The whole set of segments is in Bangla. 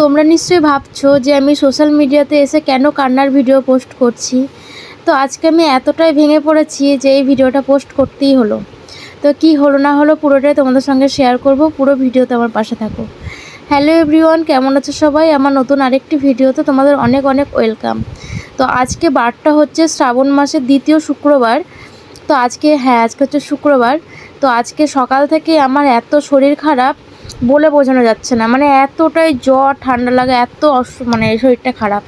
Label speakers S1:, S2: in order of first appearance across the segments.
S1: তোমরা নিশ্চয়ই ভাবছ যে আমি সোশ্যাল মিডিয়াতে এসে কেন কান্নার ভিডিও পোস্ট করছি? তো আজকে আমি এতটাই ভেঙে পড়েছি যে এই ভিডিওটা পোস্ট করতেই হলো। তো কি হলো না হলো পুরোটাই তোমাদের সঙ্গে শেয়ার করব, পুরো ভিডিওতে আমার পাশে থাকো। হ্যালো এভরিওয়ান কেমন আছো সবাই? আমার নতুন আরেকটি ভিডিওতে তোমাদের অনেক অনেক ওয়েলকাম তো আজকে বারটা হচ্ছে শ্রাবণ মাসের দ্বিতীয় শুক্রবার। তো আজকে হ্যাঁ আজকে হচ্ছে শুক্রবার। তো আজকে সকাল থেকে আমার এত শরীর খারাপ বলে বোঝানো যাচ্ছে না। মানে এতটাই জ্বর, ঠান্ডা লাগা, এত অস- মানে শরীরটা খারাপ।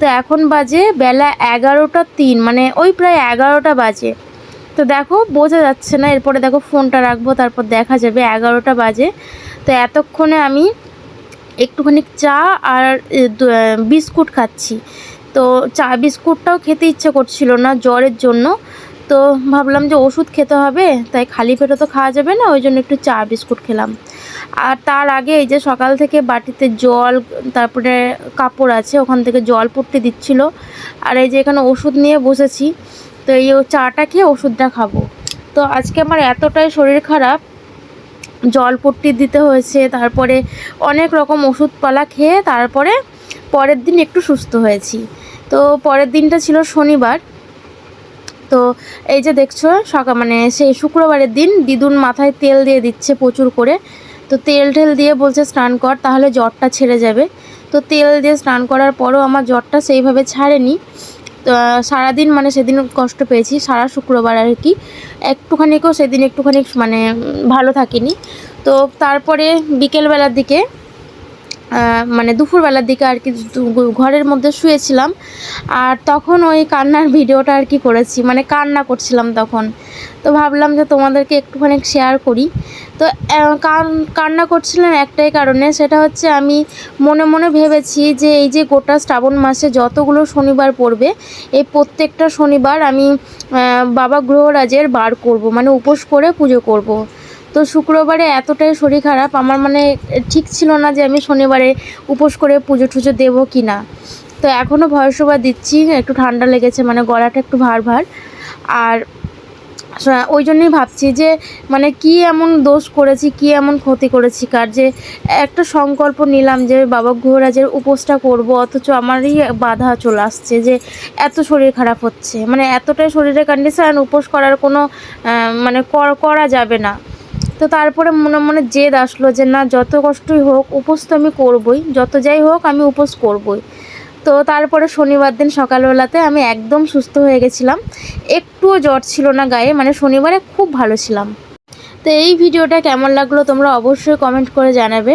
S1: তো এখন বাজে বেলা এগারোটা তিন মানে ওই প্রায় এগারোটা বাজে। তো দেখো, বোঝা যাচ্ছে না। এরপরে দেখো ফোনটা রাখব, তারপর দেখা যাবে এগারোটা বাজে। তো এতক্ষণে আমি একটুখানি চা আর বিস্কুট খাচ্ছি। তো চা, বিস্কুটটাও খেতে ইচ্ছে করছিল না জ্বরের জন্য। তো ভাবলাম যে ওষুধ খেতে হবে, তাই খালি পেটে তো খাওয়া যাবে না, ওই জন্য একটু চা, বিস্কুট খেলাম। আর তার আগে এই যে সকাল থেকে বাটিতে জল, তারপরে কাপড় আছে, ওখান থেকে জল পড়তে দিচ্ছিল। আর এই যে এখানে ওষুধ নিয়ে বসেছি, তো এই চাটা খেয়ে ওষুধটা খাব। তো আজকে আমার এতটাই শরীর খারাপ, জল পট্টি দিতে হয়েছে, তারপরে অনেক রকম ওষুধপালা খেয়ে তারপরে পরের দিন একটু সুস্থ হয়েছি। তো পরের দিনটা ছিল শনিবার। তো এই যে দেখছ সকাল মানে সেই শুক্রবারের দিন দিদুন মাথায় তেল দিয়ে দিচ্ছে প্রচুর করে। তো তেল ঠেল দিয়ে বলছে স্নান কর, তাহলে জ্বরটা ছেড়ে যাবে। তো তেল দিয়ে স্নান করার পরও আমার জ্বরটা সেইভাবে ছাড়েনি। তো সারাদিন মানে সেদিন কষ্ট পেয়েছি, সারা শুক্রবার আর কি। একটুখানিকেও সেদিন একটুখানি মানে ভালো থাকিনি। তো তারপরে বিকেলবেলার দিকে মানে দুপুরবেলার দিকে আর কি ঘরের মধ্যে শুয়েছিলাম। আর তখন ওই কান্নার ভিডিওটা আর কি করেছি। মানে কান্না করছিলাম তখন। তো ভাবলাম যে তোমাদেরকে একটুখানি শেয়ার করি। তো কান- কান্না করছিলাম একটাই কারণে। সেটা হচ্ছে আমি মনে মনে ভেবেছি যে এই যে গোটা শ্রাবণ মাসে যতগুলো শনিবার পড়বে, এই প্রত্যেকটা শনিবার আমি বাবা গ্রহরাজের বার করব। মানে উপোস করে পুজো করব। তো শুক্রবারে এতটাই শরীর খারাপ, আমার মানে ঠিক ছিল না যে আমি শনিবারে উপোস করে পুজো টুজো দেবো কি না। তো এখনও ভয়সভা দিচ্ছি, একটু ঠান্ডা লেগেছে মানে গলাটা একটু ভার ভার। আর ওই জন্যই ভাবছি যে মানে কি এমন দোষ করেছি, কি এমন ক্ষতি করেছি, কার যে একটা সংকল্প নিলাম যে বাবা ঘোরাজের উপোসটা করব, অথচ আমারই বাধা চলে আসছে যে এত শরীর খারাপ হচ্ছে। মানে এতটাই শরীরের কন্ডিশন উপোস করার কোনো মানে করা যাবে না। তো তারপরে মনে মনে জেদ আসলো যে না, যত কষ্টই হোক, উপোস তো আমি করবই। যত যাই হোক, আমি উপোস করবই। তো তারপরে শনিবার দিন সকালবেলাতে আমি একদম সুস্থ হয়ে গেছিলাম। একটুও জ্বর ছিল না গায়ে মানে শনিবারে খুব ভালো ছিলাম। তো এই ভিডিওটা কেমন লাগল তোমরা অবশ্যই কমেন্ট করে জানাবে।